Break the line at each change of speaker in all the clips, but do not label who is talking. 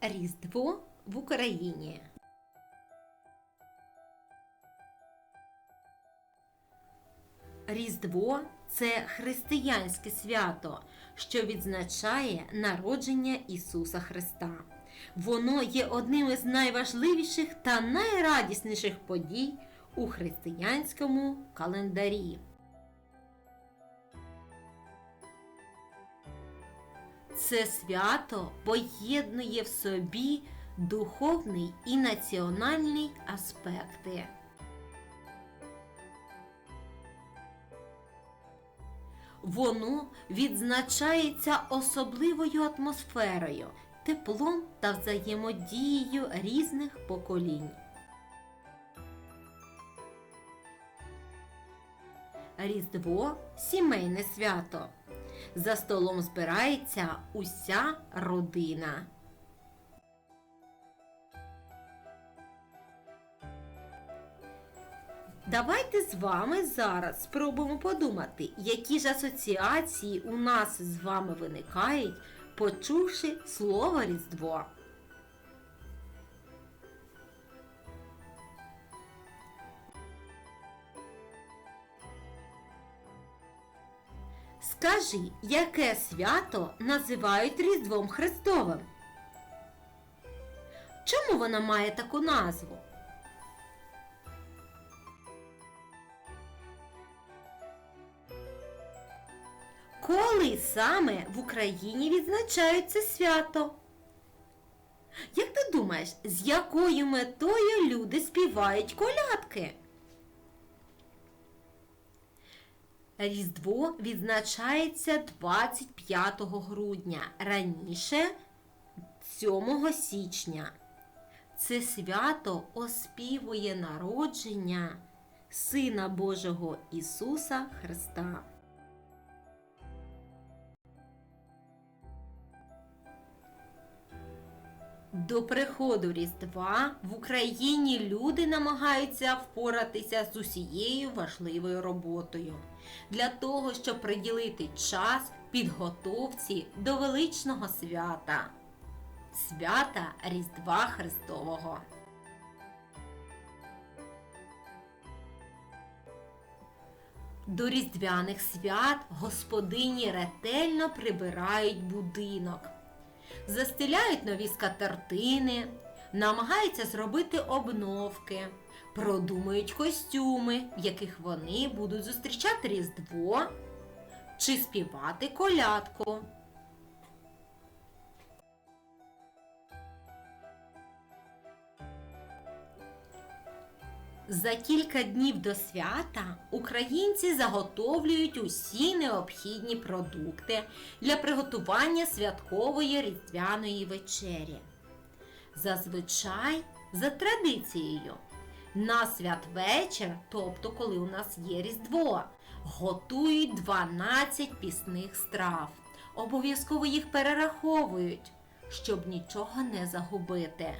Різдво в Україні. Різдво це християнське свято, що відзначає народження Ісуса Христа. Воно є одним із найважливіших та найрадісніших подій у християнському календарі. Це свято поєднує в собі духовний і національний аспекти. Воно відзначається особливою атмосферою, теплом та взаємодією різних поколінь. Різдво сімейне свято. За столом збирається уся родина. Давайте з вами зараз спробуємо подумати, які ж асоціації у нас з вами виникають, почувши слово Різдво. Скажи, яке свято називають Різдвом Христовим? Чому вона має таку назву? Коли саме в Україні відзначають це свято? Як ти думаєш, з якою метою люди співають колядки? Різдво відзначається 25 грудня, раніше 7 січня. Це свято оспівує народження Сина Божого Ісуса Христа. До приходу Різдва в Україні люди намагаються впоратися з усією важливою роботою. Для того, щоб приділити час підготовці до величного свята. Свята Різдва Христового. До різдвяних свят господині ретельно прибирають будинок застеляють нові скатертини, намагаються зробити обновки, продумують костюми, в яких вони будуть зустрічати Різдво чи співати колядку. За кілька днів до свята українці заготовлюють усі необхідні продукти для приготування святкової різдвяної вечері. Зазвичай, за традицією, на святвечір, тобто коли у нас є Різдво, готують 12 пісних страв. Обов'язково їх перераховують, щоб нічого не загубити.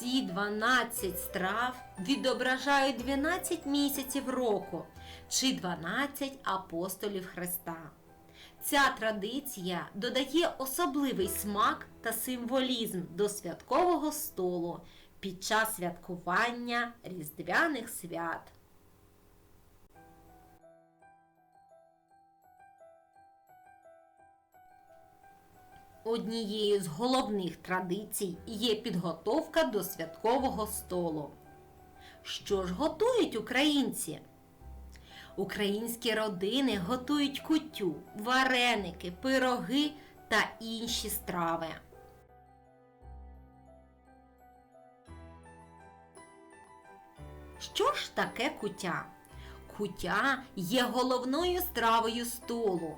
Ці 12 страв відображають 12 місяців року чи 12 апостолів Христа. Ця традиція додає особливий смак та символізм до святкового столу під час святкування різдвяних свят. Однією з головних традицій є підготовка до святкового столу. Що ж готують українці? Українські родини готують кутю, вареники, пироги та інші страви. Що ж таке кутя? Кутя є головною стравою столу.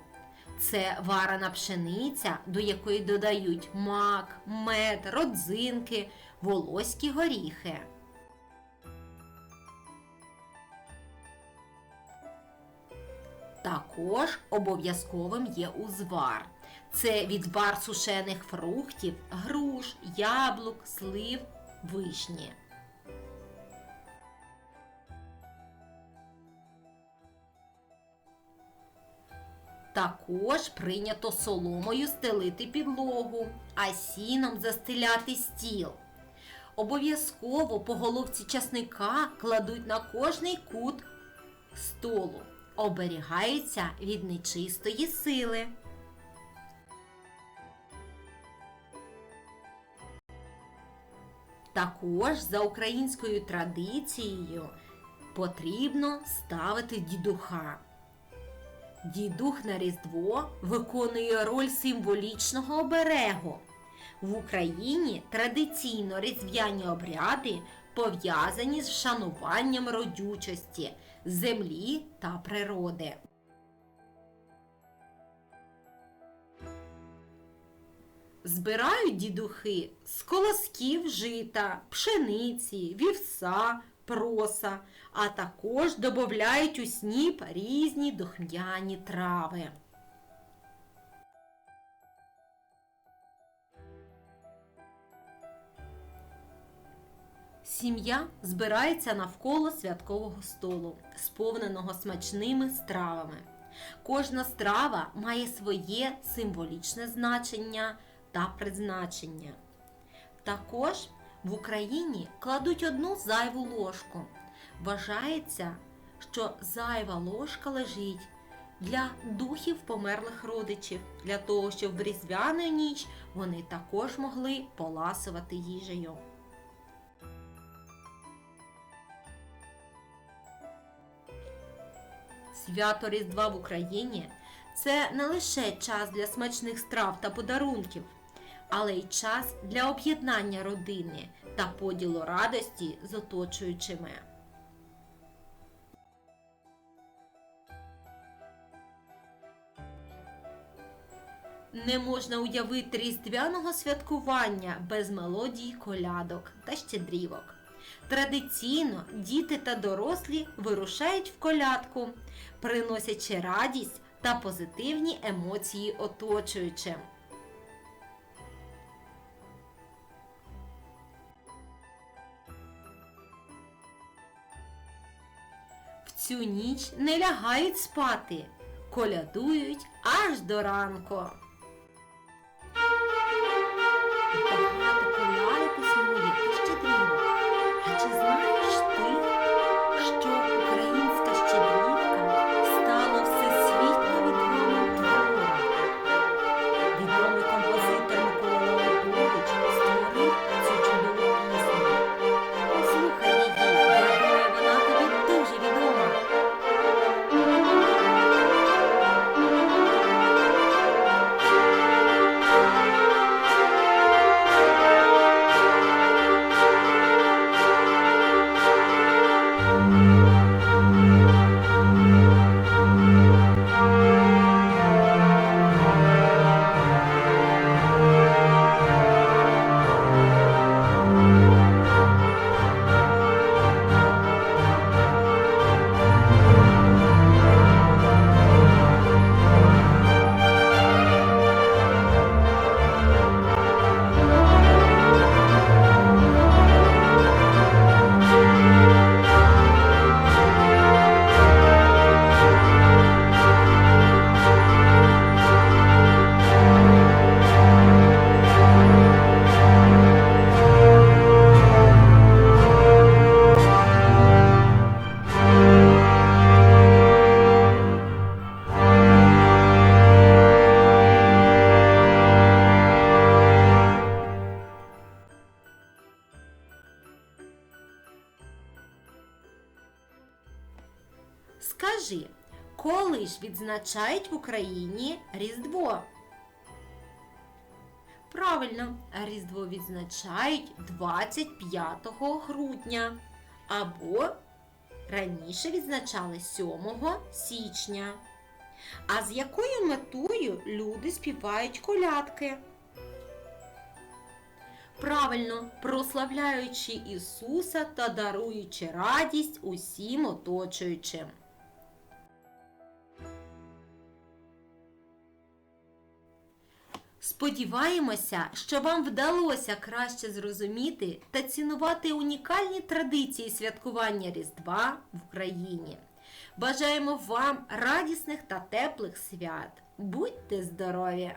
Це варена пшениця, до якої додають мак, мед, родзинки, волоські горіхи. Також обов'язковим є узвар. Це відвар сушених фруктів, груш, яблук, слив, вишні. Також прийнято соломою стелити підлогу, а сіном застеляти стіл. Обов'язково по головці часника кладуть на кожний кут столу. Оберігаються від нечистої сили. Також за українською традицією потрібно ставити дідуха. Дідух на Різдво виконує роль символічного оберегу. В Україні традиційно різдвяні обряди пов'язані з вшануванням родючості, землі та природи. Збирають дідухи з колосків жита, пшениці, вівса, проса, а також додають у сніп різні духм'яні трави. Сім'я збирається навколо святкового столу, сповненого смачними стравами. Кожна страва має своє символічне значення та призначення. Також в Україні кладуть одну зайву ложку. Вважається, що зайва ложка лежить для духів померлих родичів, для того, щоб в різдвяну ніч вони також могли поласувати їжею. Свято Різдва в Україні це не лише час для смачних страв та подарунків, але й час для об'єднання родини та поділу радості з оточуючими. Не можна уявити різдвяного святкування без мелодій колядок та щедрівок. Традиційно діти та дорослі вирушають в колядку, приносячи радість та позитивні емоції оточуючим. Цю ніч не лягають спати, колядують аж до ранку. Коли ж відзначають в Україні Різдво? Правильно, Різдво відзначають 25 грудня або раніше відзначали 7 січня. А з якою метою люди співають колядки? Правильно, прославляючи Ісуса та даруючи радість усім оточуючим. Сподіваємося, що вам вдалося краще зрозуміти та цінувати унікальні традиції святкування Різдва в Україні. Бажаємо вам радісних та теплих свят. Будьте здорові!